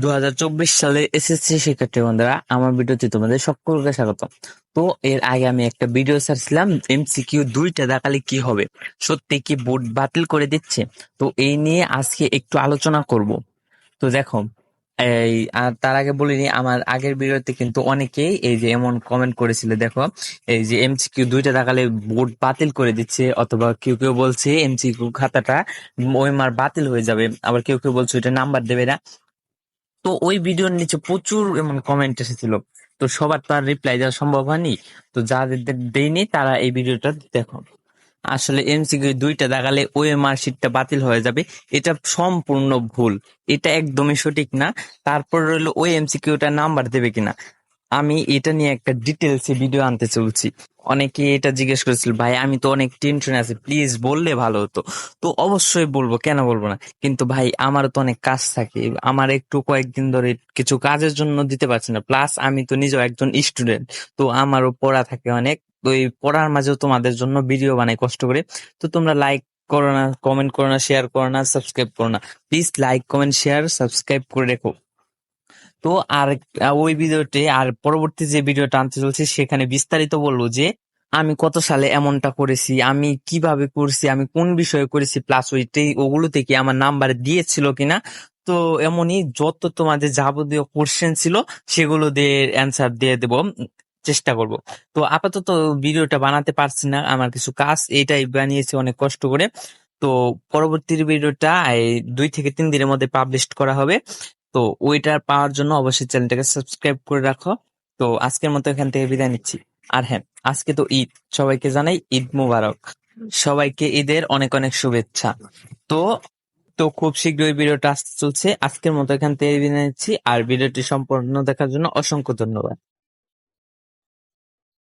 দু হাজার চব্বিশ সালে এসএসসি শিক্ষার্থী বন্ধুরা, আমার ভিডিওতে তোমাদের সকলকে স্বাগত। তো এর আগে আমি একটা ভিডিও ছাড়ছিলাম এমসিকিউ দুইটা দেখালে কি হবে, সত্যি কি বোর্ড বাতিল করে দিচ্ছে? তো এই নিয়ে আজকে একটু আলোচনা করব। তো দেখো, এই, আর তার আগে বলিনি, আমার আগের ভিডিওতে কিন্তু অনেকেই এই যে এমন কমেন্ট করেছিল, দেখো, এই যে এমসিকিউ দুইটা দেখালে বোর্ড বাতিল করে দিচ্ছে, অথবা কেউ কেউ বলছে এমসিকিউ খাতাটা ওই মার বাতিল হয়ে যাবে, আবার কেউ কেউ বলছে ওইটা নাম্বার দেবে না। তো ওই ভিডিওর নিচে প্রচুর এমন কমেন্ট এসেছিল। তো সবার তো আর রিপ্লাই দেওয়া সম্ভব হয়নি। তো যাদের দেয়নি তারা এই ভিডিওটা দেখো। আসলে এমসিকিউ দুইটা দেখালে ওই মার্কশিটটা বাতিল হয়ে যাবে। এটা সম্পূর্ণ ভুল। এটা একদমই সঠিক না। তারপর রইল ওই এমসিকিউটা নাম্বার দেবে কিনা। আমি এটা নিয়ে একটা ডিটেলস ভিডিও আনতে চলছি। অনেকে এটা জিজ্ঞেস করেছিল, ভাই, আমি তো অনেক টেনশনে আছি প্লিজ বললে ভালো হতো। তো অবশ্যই বলব, কেন বলব না? কিন্তু ভাই, আমারও তো অনেক কাজ থাকে। আমার একটু কয়েকদিন ধরে কিছু কাজের জন্য দিতে পারছি না। প্লাস আমি তো নিজেও একজন স্টুডেন্ট তো আমারও পড়া থাকে অনেক। তো এই পড়ার মাঝেও তোমাদের জন্য ভিডিও বানাই কষ্ট করে। তো তোমরা লাইক করো না কমেন্ট করো না শেয়ার করো না সাবস্ক্রাইব করো না। Please like comment share subscribe করে রেখো। তো আর ওই ভিডিওতে আর পরবর্তী যে ভিডিওটা আনতে চলছে সেখানে বিস্তারিত বলব যে, আমি কত সালে এমনটা করেছি, আমি কীভাবে করছি, আমি কোন বিষয়ে করেছি প্লাস ওইটাই ওগুলো থেকে আমার নাম্বার দিয়েছিল কিনা। তো এমনই যত তোমাদের যাবতীয় কোশ্চেন ছিল সেগুলো দিয়ে অ্যান্সার দিয়ে দেব চেষ্টা করব। তো আপাতত ভিডিওটা বানাতে পারছি না, আমার কিছু কাজ, এটাই বানিয়েছি অনেক কষ্ট করে। তো পরবর্তী ভিডিওটা দুই থেকে তিন দিনের মধ্যে পাবলিশ করা হবে। তো ওইটা পাওয়ার জন্য অবশ্যই চ্যানেলটাকে সাবস্ক্রাইব করে রাখো। তো আজকের মতো এখান থেকে বিদায় নিচ্ছি। আর হ্যাঁ আজকে তো ঈদ, সবাইকে জানাই ঈদ মুবারক। সবাইকে ঈদের অনেক অনেক শুভেচ্ছা। তো তো খুব শীঘ্রই ভিডিওটা আসতে চলছে। আজকের মতো এখান থেকে বিদায় নিচ্ছি। আর ভিডিওটি সম্পূর্ণ দেখার জন্য অসংখ্য ধন্যবাদ।